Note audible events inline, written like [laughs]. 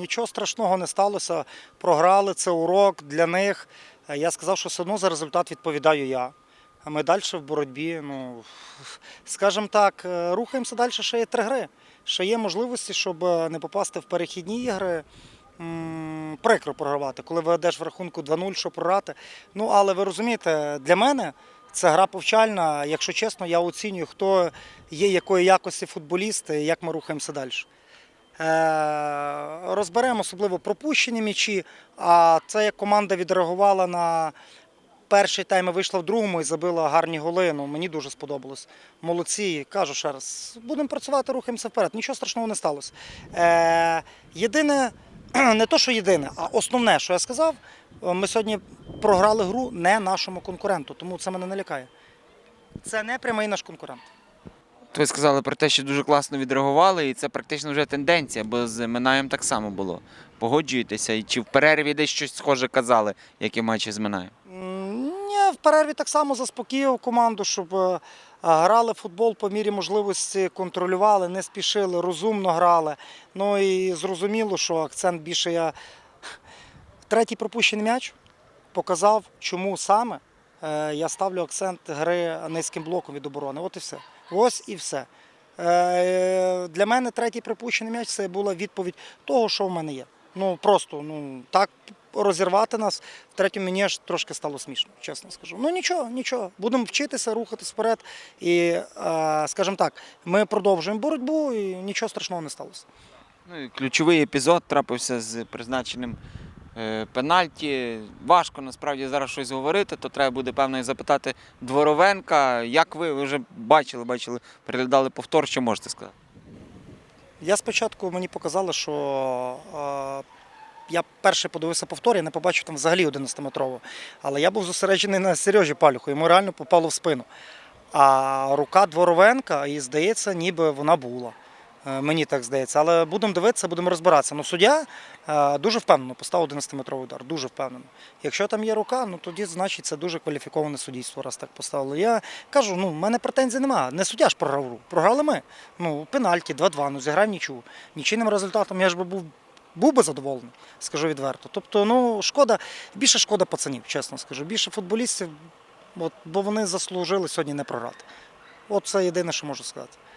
нічого страшного не сталося. Програли це урок для них. Е, Я сказав, що все одно за результат відповідаю я. А ми далі в боротьбі. Ну, скажімо так, е, рухаємося далі, ще є три гри. Ще є можливості, щоб е, не попасти в перехідні ігри. Прикро програвати, коли ведеш в рахунку 2-0, що програти. Ну, але ви розумієте, для мене це гра повчальна. Якщо чесно, я оцінюю, хто є якої якості футболіст і як ми рухаємося далі. Е, Розберемо особливо пропущені м'ячі. А це як команда відреагувала на перший тайм і вийшла в другому і забила гарні голи. Ну, мені дуже сподобалось. Молодці, кажу ще раз, будемо працювати, рухаємося вперед. Нічого страшного не сталося. Е, єдине, [clears throat] не то, що єдине, а основне, що я сказав, ми сьогодні програли гру не нашому конкуренту, тому це мене не лякає. Це не прямий наш конкурент. Ви сказали про те, що дуже класно відреагували, і це практично вже тенденція, бо з Минаєм так само було. Погоджуєтеся, і чи в перерві десь щось схоже казали, як і матчі з Минаєм? Ні, в перерві так само заспокоїв команду, щоб е, грали футбол по мірі можливості, контролювали, не спішили, розумно грали. Ну і зрозуміло, що акцент більше я. [laughs] Третій пропущений м'яч показав, чому саме я ставлю акцент гри низьким блоком від оборони. От і все. Ось і все. Е, Для мене третій пропущений м'яч це була відповідь того, що в мене є. Ну просто ну так розірвати нас в третьому мені аж трошки стало смішно, чесно скажу. Ну нічого, нічого. Будемо вчитися, рухатись вперед. І, е, скажімо так, ми продовжуємо боротьбу і нічого страшного не сталося. Ну, і ключовий епізод трапився з призначеним е, пенальті. Важко насправді зараз щось говорити, то треба буде певно запитати Дворовенка. Як ви, ви вже бачили, бачили, переглядали повтор, що можете сказати? Я спочатку мені показали, що е, я перший подивився повтор, я не побачив там взагалі 11-метрового. Але я був зосереджений на Сережі Палюху, йому реально попало в спину. А рука Дворовенка, і здається, ніби вона була. Е, Мені так здається. Але будемо дивитися, будемо розбиратися. Ну, суддя е, дуже впевнено поставив 11-метровий удар, дуже впевнено. Якщо там є рука, ну тоді значить це дуже кваліфіковане суддівство, раз так поставили. Я кажу, ну в мене претензій немає. Не суддя ж програв гру. Програли ми. Ну, пенальті, 2-2, ну зіграв нічого. Нічийним результатом я ж би був. Був би задоволений, скажу відверто. Тобто, ну шкода, більше шкода пацанів, чесно скажу. Більше футболістів, от, бо вони заслужили сьогодні не програти. От це єдине, що можу сказати.